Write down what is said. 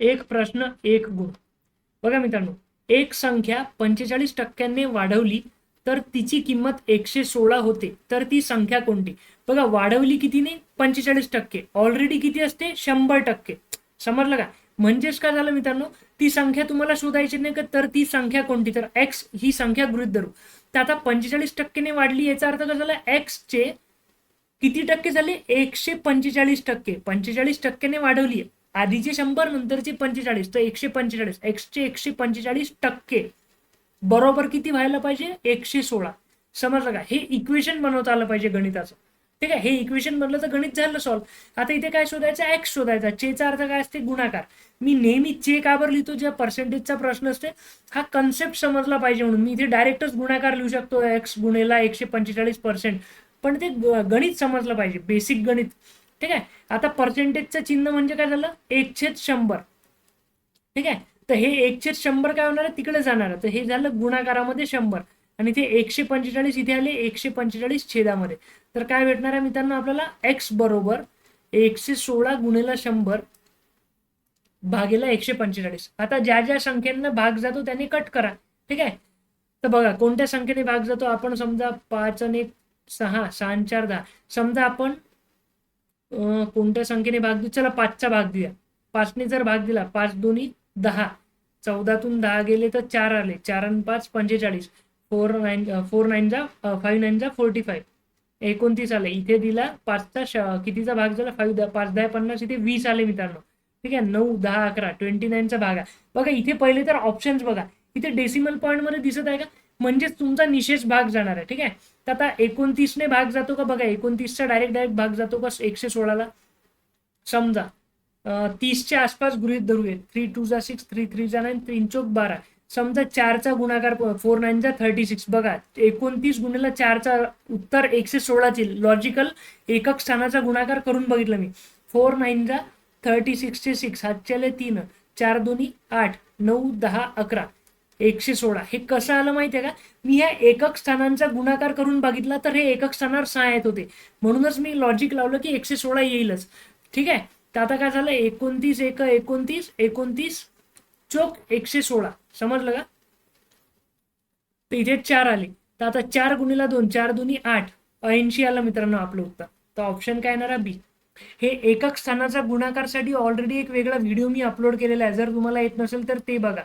एक प्रश्न एक गुण. बघा मित्रांनो एक संख्या पंचेचाळीस टक्क्यांनी वाढवली तर तिची किंमत एकशे सोळा होते. तर ती संख्या कोणती? बघा वाढवली कितीने? पंचेचाळीस टक्के. ऑलरेडी किती असते? शंभर टक्के. समजलं का? म्हणजेच काय झालं मित्रांनो? ती संख्या तुम्हाला शोधायची नाही का? तर ती संख्या कोणती? तर एक्स ही संख्या गृहीत धरू. तर आता पंचेचाळीस टक्केने वाढली याचा अर्थ काय झाला? एक्सचे किती टक्के झाले? एकशे पंचेचाळीस टक्के. पंचेचाळीस टक्क्याने वाढवली. आधीचे शंभर नंतरचे पंचेचाळीस. तर एकशे पंचेचाळीस. एक्सचे एकशे पंचेचाळीस टक्के. बरोबर किती व्हायला पाहिजे? एकशे सोळा. समजलं का हे इक्वेशन बनवता आलं पाहिजे गणिताचं. ठीक आहे? हे इक्वेशन बनलं तर गणित झालं सॉल्व्ह आता इथे काय शोधायचं? एक्स शोधायचा. चेचा अर्थ काय असते? गुणाकार. मी नेहमी चे काबर लिहितो? ज्या पर्सेंटेजचा प्रश्न असते हा कन्सेप्ट समजला पाहिजे म्हणून. मी इथे डायरेक्टच गुणाकार लिहू शकतो. एक्स गुणेला एकशे पंचेचाळीस पर्सेंट पण ते गणित समजलं पाहिजे. बेसिक गणित. ठीक आहे? आता पर्सेंटेजचं चिन्ह म्हणजे काय झालं? एक छेद शंभर. ठीक आहे? तर हे एक छेद शंभर काय होणार आहे? तिकडे जाणार आहे. तर हे झालं गुणाकारामध्ये शंभर. आणि ते एकशे पंचेचाळीस इथे आले एकशे पंचेचाळीस छेदामध्ये. तर काय भेटणार आहे मित्रांनो आपल्याला? एक्स बरोबर एकशे सोळा गुणेला शंभर भागेला एकशे पंचेचाळीस. आता ज्या ज्या संख्येनं भाग जातो त्यांनी कट करा. ठीक आहे? तर बघा कोणत्या संख्येने भाग जातो? आपण समजा पाच आणि एक सहा सहा चार दहा. समजा आपण कोणत्या संख्येने भाग देऊ चला पाचचा भाग देऊया पाचने जर भाग दिला पाच दोन्ही दहा. चौदातून दहा गेले तर चार आले. चार आणि पाच पंचेचाळीस. फोर नाईन फोर नाईनचा फाईव्ह नाईनचा फोर्टी फाईव्ह. एकोणतीस आले. इथे दिला पाचचा श- कितीचा भाग झाला? फाईव्ह दहा पाच दहा पन्नास इथे वीस आले मित्रांनो. ठीक आहे? नऊ दहा अकरा ट्वेंटी नाईनचा भाग आहे. बघा इथे पहिले तर ऑप्शन्स बघा. इथे डेसिमल पॉईंटमध्ये दिसत आहे का? म्हणजेच तुमचा निशेष भाग जाणार आहे ठीक आहे? तर आता एकोणतीसने भाग जातो का? बघा एकोणतीसचा डायरेक्ट डायरेक्ट भाग जातो का? एकशे सोळाला. समजा तीसच्या आसपास गृहित धरूया थ्री टू जा सिक्स थ्री थ्री जा नाईन तीन चौक बारा. समजा चारचा गुणाकार फोर नाईन जा थर्टी सिक्स बघा एकोणतीस गुणिला चारचा उत्तर एकशे सोळाचे. लॉजिकल एकक स्थानाचा गुणाकार करून बघितलं मी. फोर नाईन जा थर्टी सिक्सचे सिक्स हातच्याले तीन. चार दोन्ही आठ नऊ दहा अकरा. एकशे सोळा. हे कसं आलं माहितीये का? मी ह्या एकक स्थानांचा गुणाकार करून बघितला तर हे एकक स्थानावर सहा येत होते. म्हणूनच मी लॉजिक लावलं की एकशे सोळा येईलच. ठीक आहे? तर आता काय झालं? एकोणतीस एक एकोणतीस एकोणतीस चोक एकशे सोळा. समजलं का? तर इथे चार आले. तर आता चार गुणीला दोन चार दोन्ही आठ. ऐंशी आलं मित्रांनो आपलं उत्तर. तर ऑप्शन काय येणार बी हे एकक स्थानाचा गुणाकारसाठी ऑलरेडी एक वेगळा व्हिडिओ मी अपलोड केलेला आहे. जर तुम्हाला येत नसेल तर ते बघा.